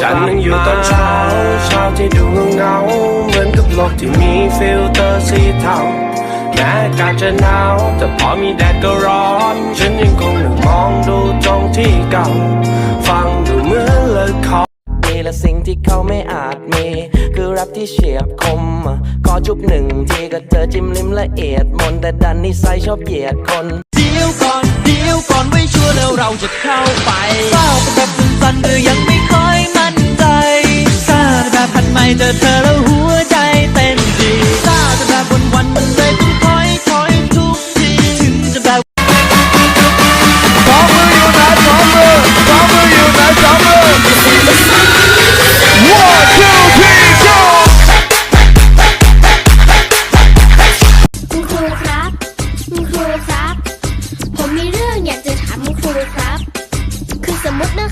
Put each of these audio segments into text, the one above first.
ฉันนั่งอยู่ตอนเช้าเช้าที่ดูเงาเหมือนกับโลกที่มีฟิลเตอร์สีเทาแม้อากาศจะหนาวแต่พอมีแดดก็ร้อน ฉันยังคงนั่งมองดูตรงที่เก่า ฟังดูเหมือนละครมีและสิ่งที่เขาไม่อาจมี คือรับที่เฉียบคม ขอจุบหนึ่งทีก็เจอจิ้มลิ้มละเอียดมนแต่ดันนิสัยชอบเหยียดคน ยวก่อนเดี๋ยวก่อนไม่ชัวร์แล้วเราจะเข้าไปทราบแบบสั้นๆหรือยังไม่ค่อยมั่นใจทราบแบบพันไม่เจอเธอแล้วหัวใจ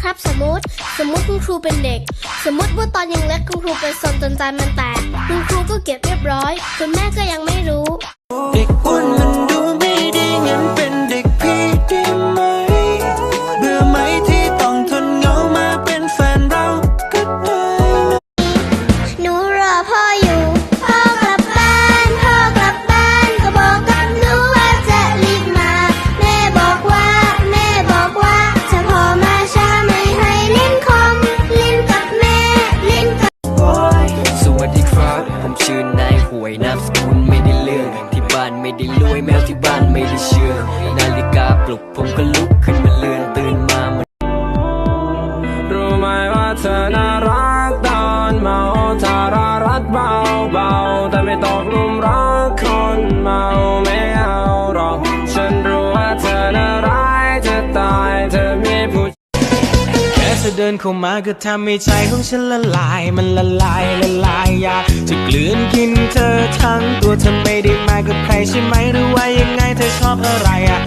ครับ สมมติ สมมติคุณครูเป็นเด็ก สมมติว่าตอนยังเล็กคุณครูไปสนจนใจมันแตกคุณครูก็เก็บเรียบร้อยคุณแม่ก็ยังไม่รู้ ปลุกผมก็ลุกขึ้นมาเลือนตื่นมามันรู้ไหมว่าเธอน่ารักตอนเมาทารารัดเบาเบาๆแต่ไม่ตกลุมรักคนเมาไม่เอาหรอก ฉันรู้ว่าเธอน่าร้ายจะตายเธอมีผู้แค่เธอเดินเข้ามาก็ทำให้ใจของฉันละลายมันละลายละลายอยากจะกลืนกินเธอทั้งตัวเธอไม่ได้มากับใครใช่ไหมหรือว่ายังไงเธอชอบอะไรอะ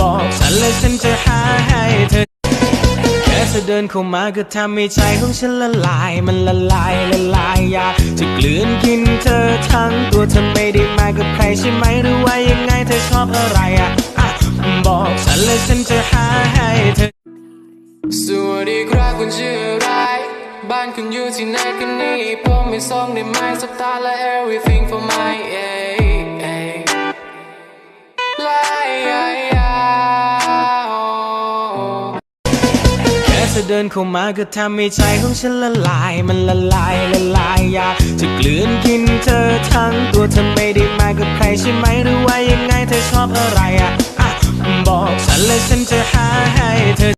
บอกฉันเลยฉันจะหาให้เธอ แค่เธอเดินเข้ามาก็ทำให้ใจของฉันละลาย มันละลายละลายอยากจะกลืนกินเธอทั้งตัวเธอไม่ได้มากับใครใช่ไหมหรือว่ายังไงเธอชอบอะไรอะบอกฉันเลยฉันจะหาให้เธอ สวัสดีครับคุณชื่ออะไรบ้านคุณอยู่ที่ไหนกันนี่ผมไมีซองในไหม้สบตาและ everything for my a a ล อเดินเข้ามาก็ทำให้ใจของฉันละลาย มันละลายละลายอยากจะกลืนกินเธอทั้งตัวเธอไม่ได้มากับใครใช่ไหมหรือว่ายังไงเธอชอบอะไรอะอะบอกฉันเลยฉันจะหาให้เธอ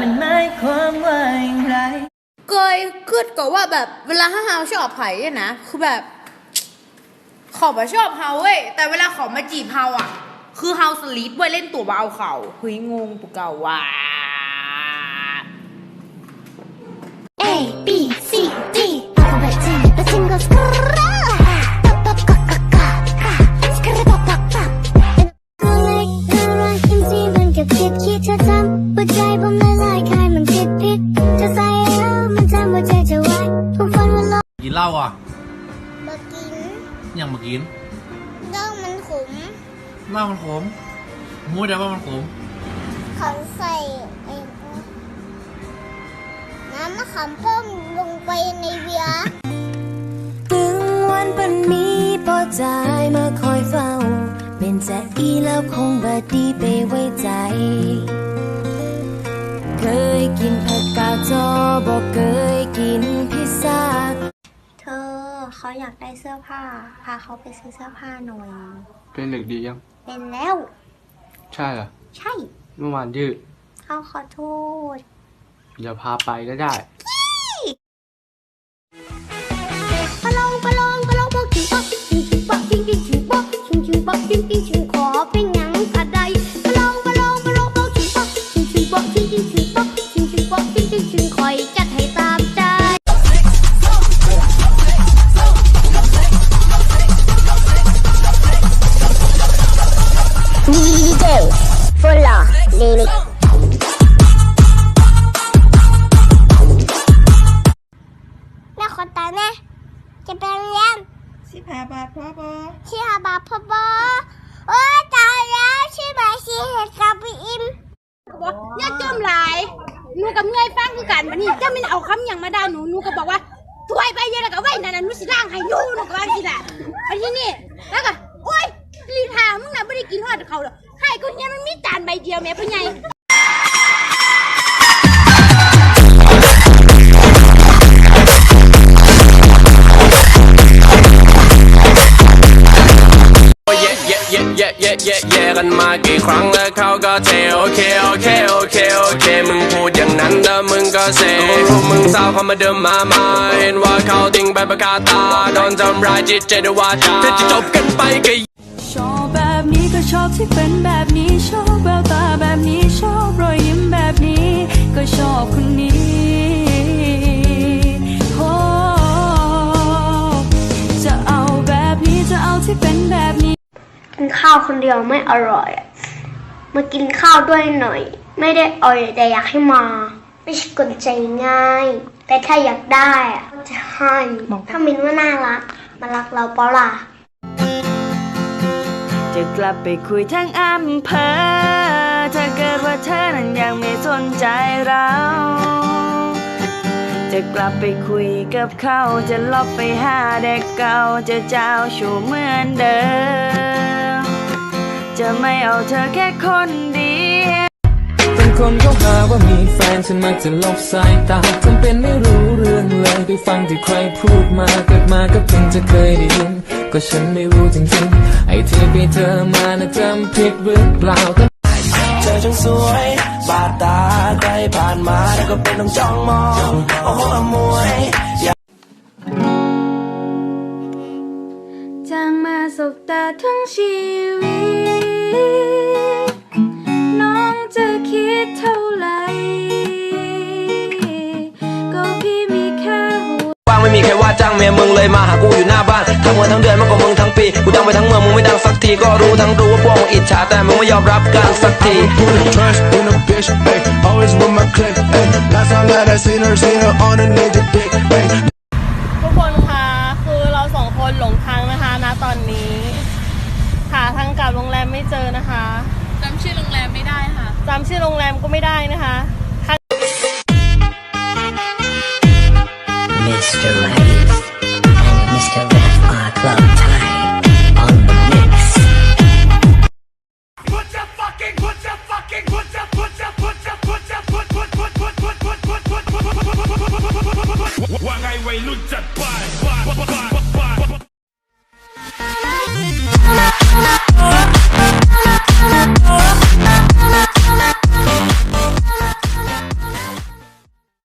มันหมายความว่าอย่างไรเคยคิดก็ว่าแบบเวลาถ้าเฮาชอบไผ่อะนะคือแบบขอบอะชอบเฮาเว้ยแต่เวลาเขอมาจีบเฮาอะคือเฮาสลีดเว้ยเล่นตัวมาเอาเขาเฮ้ยงงปุกเก่าว่ะ A B C เหล้าอะมากินยังมากินเรื่องมันขมเหล้ามันขมมูดแต่ว่ามันขมเขาใส่ไอ้น้ำมะขามเพิ่มลงไปในเบียร์ถึงวันปันมีปอใจายมาคอยเฝ้า เป็นจะอีแล้วคงบดีไปไว้ใจ เคยกินผักกาดจอบอกเคยกิน อยากได้เสื้อผ้า พาเขาไปซื้อเสื้อผ้าหน่อย เป็นเด็กดียัง เป็นแล้ว ใช่เหรอ ใช่ เมื่อวานยืด เขาขอโทษ เดี๋ยวพาไปก็ได้ สิบห้าบาทพ่อปอที่หาบาพ่อบอโอ้ยตายแล้วชื่อหมายสีเหตุกับพี่อิมอย่าจมหลายหนูกับเงยฟังคือกันวันนี้เจ้ามันเอาคำอย่างมาด่าหนูหนูก็บอกว่าถวยไปเยอะแล้วก็ไว้นั่นน่ะหนูสิล้างให้อยู่หนูก็ว่าสิล่ะอันนี้นี่แล้วก็โอ๊ยลีทามึงน่ะไม่ได้กินฮอดเขาหรอกให้คนเนี้ยมันมีจานใบเดียวแม่พ่อใหญ่ ย่เย่เย่เย่เย่กันมากี่ครั้งแล้วเขาก็เทโอเคโอเคโอเคโอเคมึงพูดอย่างนั้นแล้วมึงก็เซพวกมึงเศร้าเขามาเดิมมามาเห็นว่าเขาทิ้งไปประกาตาโดนทำร้ายจิตใจด้วยวาจาถ้าจะจบกันไปก็ชอบแบบนี้ก็ชอบที่เป็นแบบนี้ชอบแววตาแบบนี้ชอบรอยยิ้มแบบนี้ ก็ชอบคนนี้ ข้าวคนเดียวไม่อร่อยอะมากินข้าวด้วยหน่อย ไม่ได้อ่อยแต่อยากให้มา ไม่ใช่กลใจง่าย แต่ถ้าอยากได้อะจะให้ถ้ามินว่าน่ารัก มารักเราเปล่าล่ะจะกลับไปคุยทั้งอำเภอถ้าเกิดว่าเธอนั้นยังไม่สนใจเรา จะกลับไปคุยกับเขาจะลอบไปหาเด็กเก่าจะเจ้าชู้เหมือนเดิม จะไม่เอาเธอแค่คนเดียวบางคนเขาหาว่ามีแฟนฉันมักจะลบสายตาจำเป็นไม่รู้เรื่องเลยไปฟังที่ใครพูดมาเกิดมาก็เพิ่งจะเคยได้ยิน ก็ฉันไม่รู้จริงๆ ไอ้ที่ไปเธอมานะจำผิดหรือเปล่าเธอช่างสวยบาดตาใครผ่านมาแล้วก็เป็นต้องจ้องมองโอ้โหอมวยจางมาสบตาทั้งชีวิต น้องจะคิดเท่าไหร่ ก็พี่มีแค่หัว ว่างไม่มีใครว่าจ้างเมียมึงเลยมาหากูอยู่หน้าบ้านทั้งวันทั้งเดือนมากกว่ามึงทั้งปีกูดังไปทั้งเมืองมึงไม่ดังสักทีก็รู้ทั้งรู้ว่าพวกมึงอิจฉาแต่มึงไม่ยอมรับกันสักที Trust in a bitch, ay, always with my click, ay. Last time that I seen her, seen her on a ninja dick, ay. ทุกคนคะคือเราสองคนหลงทางนะคะณตอนนี้หาทางกลับโรงแรมไม่ เจอนะคะจำชื่อโรงแรมไม่ได้ค่ะจำชื่อโรงแรมก็ไม่ได้นะคะ